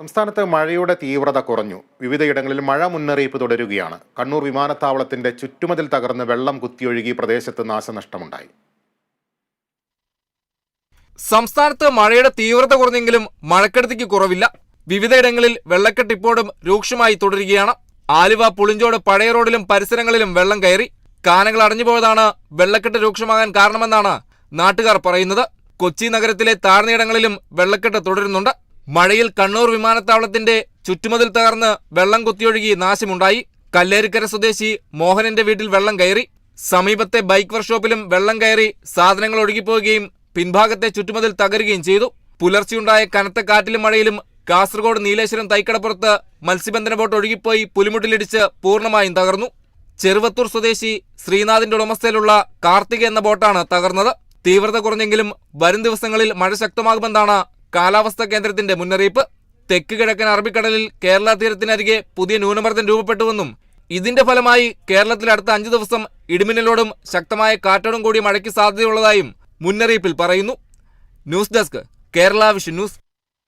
സംസ്ഥാനത്ത് മഴയുടെ തീവ്രത കുറഞ്ഞു. വിവിധയിടങ്ങളിൽ മഴ മുന്നറിയിപ്പ് തുടരുകയാണ്. കണ്ണൂർ വിമാനത്താവളത്തിന്റെ ചുറ്റുമതിൽ തകർന്ന് വെള്ളം കുത്തിയൊഴുകി പ്രദേശത്ത് നാശനഷ്ടമുണ്ടായി. സംസ്ഥാനത്ത് മഴയുടെ തീവ്രത കുറഞ്ഞെങ്കിലും മഴക്കെടുതിക്ക് കുറവില്ല. വിവിധയിടങ്ങളിൽ വെള്ളക്കെട്ട് ഇപ്പോഴും രൂക്ഷമായി തുടരുകയാണ്. ആലുവ പുളിഞ്ചോട് പഴയ റോഡിലും പരിസരങ്ങളിലും വെള്ളം കയറി. കാനകൾ അടഞ്ഞുപോയതാണ് വെള്ളക്കെട്ട് രൂക്ഷമാകാൻ കാരണമെന്നാണ് നാട്ടുകാർ പറയുന്നത്. കൊച്ചി നഗരത്തിലെ താഴ്ന്നയിടങ്ങളിലും വെള്ളക്കെട്ട് തുടരുന്നുണ്ട്. മഴയിൽ കണ്ണൂർ വിമാനത്താവളത്തിന്റെ ചുറ്റുമതിൽ തകർന്ന് വെള്ളം കുത്തിയൊഴുകി നാശമുണ്ടായി. കല്ലേരിക്കര സ്വദേശി മോഹനന്റെ വീട്ടിൽ വെള്ളം കയറി. സമീപത്തെ ബൈക്ക് വർക്ക്ഷോപ്പിലും വെള്ളം കയറി സാധനങ്ങൾ ഒഴുകിപ്പോവുകയും പിൻഭാഗത്തെ ചുറ്റുമതിൽ തകരുകയും ചെയ്തു. പുലർച്ചെയുണ്ടായ കനത്ത കാറ്റിലും മഴയിലും കാസർഗോഡ് നീലേശ്വരം തൈക്കടപ്പുറത്ത് മത്സ്യബന്ധന ബോട്ട് ഒഴുകിപ്പോയി പുലിമുട്ടിലിടിച്ച് പൂർണമായും തകർന്നു. ചെറുവത്തൂർ സ്വദേശി ശ്രീനാഥിന്റെ ഉടമസ്ഥയിലുള്ള കാർത്തിക എന്ന ബോട്ടാണ് തകർന്നത്. തീവ്രത കുറഞ്ഞെങ്കിലും വരും ദിവസങ്ങളിൽ മഴ ശക്തമാകുമെന്നാണ് കാലാവസ്ഥാ കേന്ദ്രത്തിന്റെ മുന്നറിയിപ്പ് തെക്ക് കിഴക്കൻ അറബിക്കടലിൽ കേരള തീരത്തിനരികെ പുതിയ ന്യൂനമർദ്ദം രൂപപ്പെട്ടുവെന്നും ഇതിന്റെ ഫലമായി കേരളത്തിൽ അടുത്ത അഞ്ചു ദിവസം ഇടിമിന്നലോടും ശക്തമായ കാറ്റോടും കൂടി മഴയ്ക്ക് സാധ്യതയുള്ളതായും മുന്നറിയിപ്പിൽ പറയുന്നു. News desk Kerala vision news.